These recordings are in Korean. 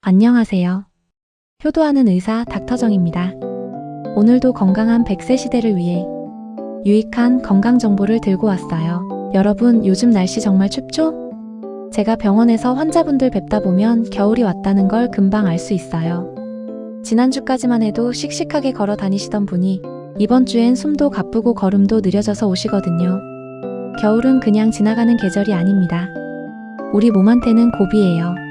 안녕하세요. 효도하는 의사 닥터정입니다. 오늘도 건강한 100세 시대를 위해 유익한 건강 정보를 들고 왔어요. 여러분, 요즘 날씨 정말 춥죠? 제가 병원에서 환자분들 뵙다 보면 겨울이 왔다는 걸 금방 알 수 있어요. 지난주까지만 해도 씩씩하게 걸어 다니시던 분이 이번 주엔 숨도 가쁘고 걸음도 느려져서 오시거든요. 겨울은 그냥 지나가는 계절이 아닙니다. 우리 몸한테는 고비예요.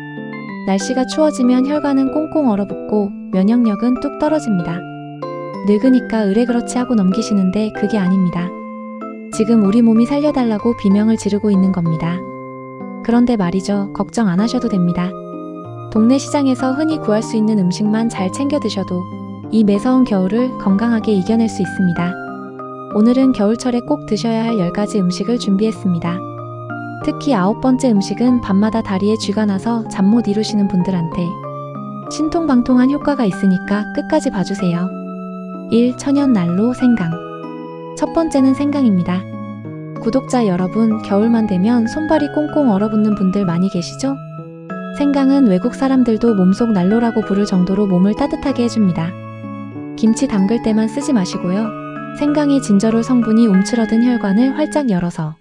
날씨가 추워지면 혈관은 꽁꽁 얼어붙고 면역력은 뚝 떨어집니다. 늙으니까 의뢰 그렇지 하고 넘기시는데 그게 아닙니다. 지금 우리 몸이 살려달라고 비명을 지르고 있는 겁니다. 그런데 말이죠. 걱정 안 하셔도 됩니다. 동네 시장에서 흔히 구할 수 있는 음식만 잘 챙겨 드셔도 이 매서운 겨울을 건강하게 이겨낼 수 있습니다. 오늘은 겨울철에 꼭 드셔야 할 10가지 음식을 준비했습니다. 특히 아홉 번째 음식은 밤마다 다리에 쥐가 나서 잠 못 이루시는 분들한테 신통방통한 효과가 있으니까 끝까지 봐주세요. 1. 천연 난로 생강. 첫 번째는 생강입니다. 구독자 여러분, 겨울만 되면 손발이 꽁꽁 얼어붙는 분들 많이 계시죠? 생강은 외국 사람들도 몸속 난로라고 부를 정도로 몸을 따뜻하게 해줍니다. 김치 담글 때만 쓰지 마시고요. 생강의 진저롤 성분이 움츠러든 혈관을 활짝 열어서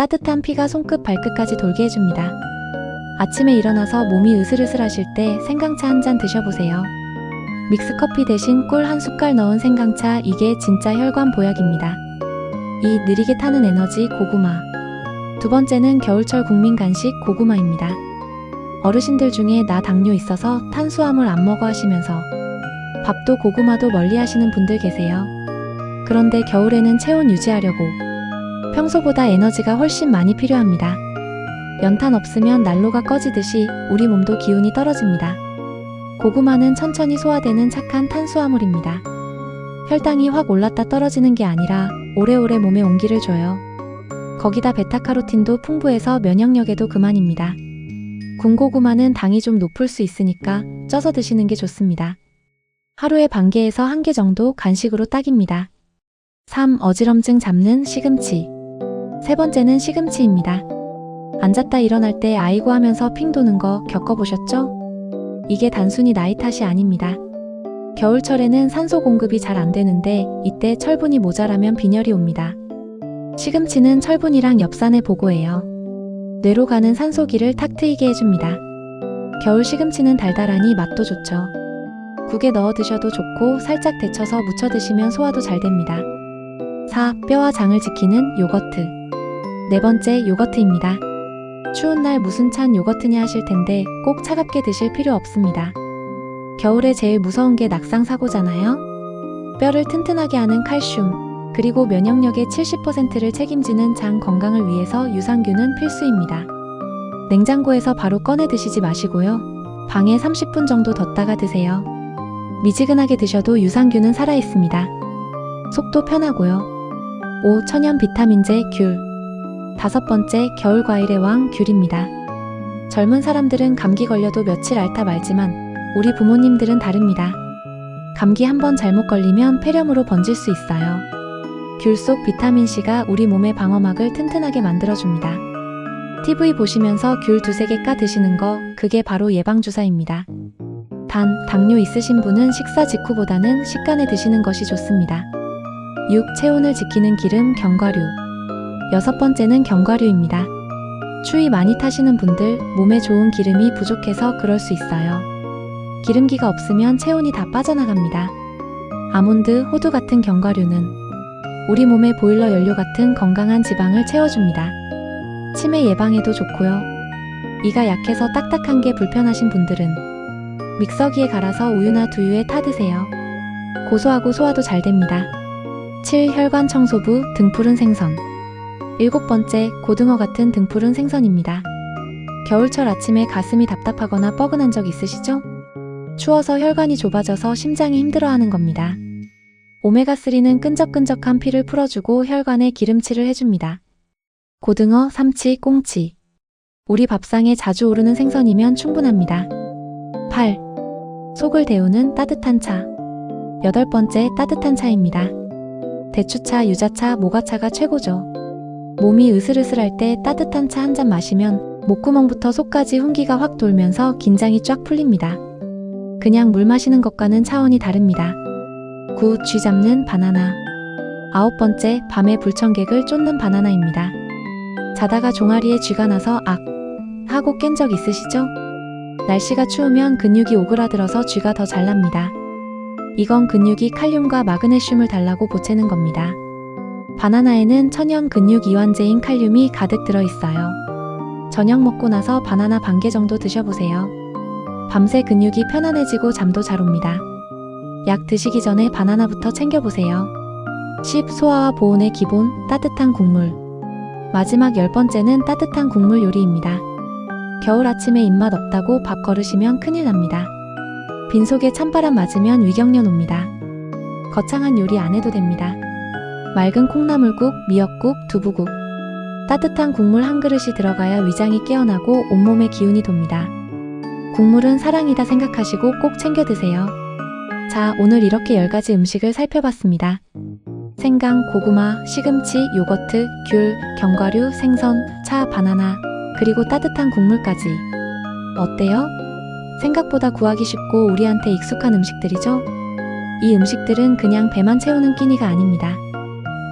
따뜻한 피가 손끝 발끝까지 돌게 해줍니다. 아침에 일어나서 몸이 으슬으슬 하실 때 생강차 한 잔 드셔보세요. 믹스커피 대신 꿀 한 숟갈 넣은 생강차 이게 진짜 혈관 보약입니다. 2. 느리게 타는 에너지 고구마. 두 번째는 겨울철 국민 간식 고구마입니다. 어르신들 중에 나 당뇨 있어서 탄수화물 안 먹어 하시면서 밥도 고구마도 멀리 하시는 분들 계세요. 그런데 겨울에는 체온 유지하려고 평소보다 에너지가 훨씬 많이 필요합니다. 연탄 없으면 난로가 꺼지듯이 우리 몸도 기운이 떨어집니다. 고구마는 천천히 소화되는 착한 탄수화물입니다. 혈당이 확 올랐다 떨어지는 게 아니라 오래오래 몸에 온기를 줘요. 거기다 베타카로틴도 풍부해서 면역력에도 그만입니다. 군고구마는 당이 좀 높을 수 있으니까 쪄서 드시는 게 좋습니다. 하루에 반 개에서 한 개 정도 간식으로 딱입니다. 3. 어지럼증 잡는 시금치. 세 번째는 시금치입니다. 앉았다 일어날 때 아이고 하면서 핑 도는 거 겪어보셨죠? 이게 단순히 나이 탓이 아닙니다. 겨울철에는 산소 공급이 잘 안 되는데 이때 철분이 모자라면 빈혈이 옵니다. 시금치는 철분이랑 엽산의 보고예요. 뇌로 가는 산소기를 탁 트이게 해줍니다. 겨울 시금치는 달달하니 맛도 좋죠. 국에 넣어 드셔도 좋고 살짝 데쳐서 무쳐 드시면 소화도 잘 됩니다. 4. 뼈와 장을 지키는 요거트. 네 번째 요거트입니다. 추운 날 무슨 찬 요거트냐 하실 텐데 꼭 차갑게 드실 필요 없습니다. 겨울에 제일 무서운 게 낙상 사고잖아요. 뼈를 튼튼하게 하는 칼슘, 그리고 면역력의 70%를 책임지는 장 건강을 위해서 유산균은 필수입니다. 냉장고에서 바로 꺼내 드시지 마시고요. 방에 30분 정도 뒀다가 드세요. 미지근하게 드셔도 유산균은 살아있습니다. 속도 편하고요. 5. 천연 비타민제 귤. 다섯 번째 겨울 과일의 왕 귤입니다. 젊은 사람들은 감기 걸려도 며칠 앓다 말지만 우리 부모님들은 다릅니다. 감기 한 번 잘못 걸리면 폐렴으로 번질 수 있어요. 귤 속 비타민C가 우리 몸의 방어막을 튼튼하게 만들어줍니다. TV 보시면서 귤 두세 개 까 드시는 거, 그게 바로 예방주사입니다. 단, 당뇨 있으신 분은 식사 직후보다는 식간에 드시는 것이 좋습니다. 6. 체온을 지키는 기름 견과류. 여섯 번째는 견과류입니다. 추위 많이 타시는 분들, 몸에 좋은 기름이 부족해서 그럴 수 있어요. 기름기가 없으면 체온이 다 빠져나갑니다. 아몬드, 호두 같은 견과류는 우리 몸의 보일러 연료 같은 건강한 지방을 채워줍니다. 치매 예방에도 좋고요. 이가 약해서 딱딱한 게 불편하신 분들은 믹서기에 갈아서 우유나 두유에 타 드세요. 고소하고 소화도 잘 됩니다. 7. 혈관 청소부 등푸른 생선. 일곱 번째, 고등어 같은 등푸른 생선입니다. 겨울철 아침에 가슴이 답답하거나 뻐근한 적 있으시죠? 추워서 혈관이 좁아져서 심장이 힘들어하는 겁니다. 오메가3는 끈적끈적한 피를 풀어주고 혈관에 기름칠을 해줍니다. 고등어, 삼치, 꽁치. 우리 밥상에 자주 오르는 생선이면 충분합니다. 8. 속을 데우는 따뜻한 차. 여덟 번째 따뜻한 차입니다. 대추차, 유자차, 모가차가 최고죠. 몸이 으슬으슬할 때 따뜻한 차 한 잔 마시면 목구멍부터 속까지 hun기가 확 돌면서 긴장이 쫙 풀립니다. 그냥 물 마시는 것과는 차원이 다릅니다. 9. 쥐 잡는 바나나. 아홉 번째, 밤에 불청객을 쫓는 바나나입니다. 자다가 종아리에 쥐가 나서 악 하고 깬 적 있으시죠? 날씨가 추우면 근육이 오그라들어서 쥐가 더 잘 납니다. 이건 근육이 칼륨과 마그네슘을 달라고 보채는 겁니다. 바나나에는 천연 근육 이완제인 칼륨이 가득 들어 있어요. 저녁 먹고 나서 바나나 반 개 정도 드셔보세요. 밤새 근육이 편안해지고 잠도 잘 옵니다. 약 드시기 전에 바나나부터 챙겨보세요. 10. 소화와 보온의 기본, 따뜻한 국물. 마지막 열 번째는 따뜻한 국물 요리입니다. 겨울 아침에 입맛 없다고 밥 거르시면 큰일 납니다. 빈속에 찬바람 맞으면 위경련 옵니다. 거창한 요리 안 해도 됩니다. 맑은 콩나물국, 미역국, 두부국. 따뜻한 국물 한 그릇이 들어가야 위장이 깨어나고 온몸에 기운이 돕니다. 국물은 사랑이다 생각하시고 꼭 챙겨 드세요. 자, 오늘 이렇게 10가지 음식을 살펴봤습니다. 생강, 고구마, 시금치, 요거트, 귤, 견과류, 생선, 차, 바나나, 그리고 따뜻한 국물까지. 어때요? 생각보다 구하기 쉽고 우리한테 익숙한 음식들이죠? 이 음식들은 그냥 배만 채우는 끼니가 아닙니다.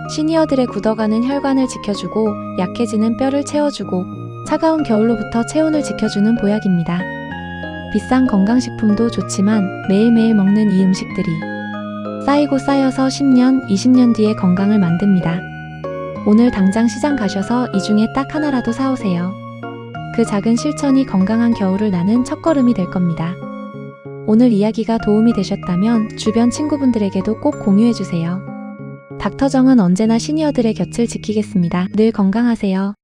시니어들의 굳어가는 혈관을 지켜주고 약해지는 뼈를 채워주고 차가운 겨울로부터 체온을 지켜주는 보약입니다. 비싼 건강식품도 좋지만 매일매일 먹는 이 음식들이 쌓이고 쌓여서 10년, 20년 뒤에 건강을 만듭니다. 오늘 당장 시장 가셔서 이 중에 딱 하나라도 사오세요. 그 작은 실천이 건강한 겨울을 나는 첫걸음이 될 겁니다. 오늘 이야기가 도움이 되셨다면 주변 친구분들에게도 꼭 공유해주세요. 닥터정은 언제나 시니어들의 곁을 지키겠습니다. 늘 건강하세요.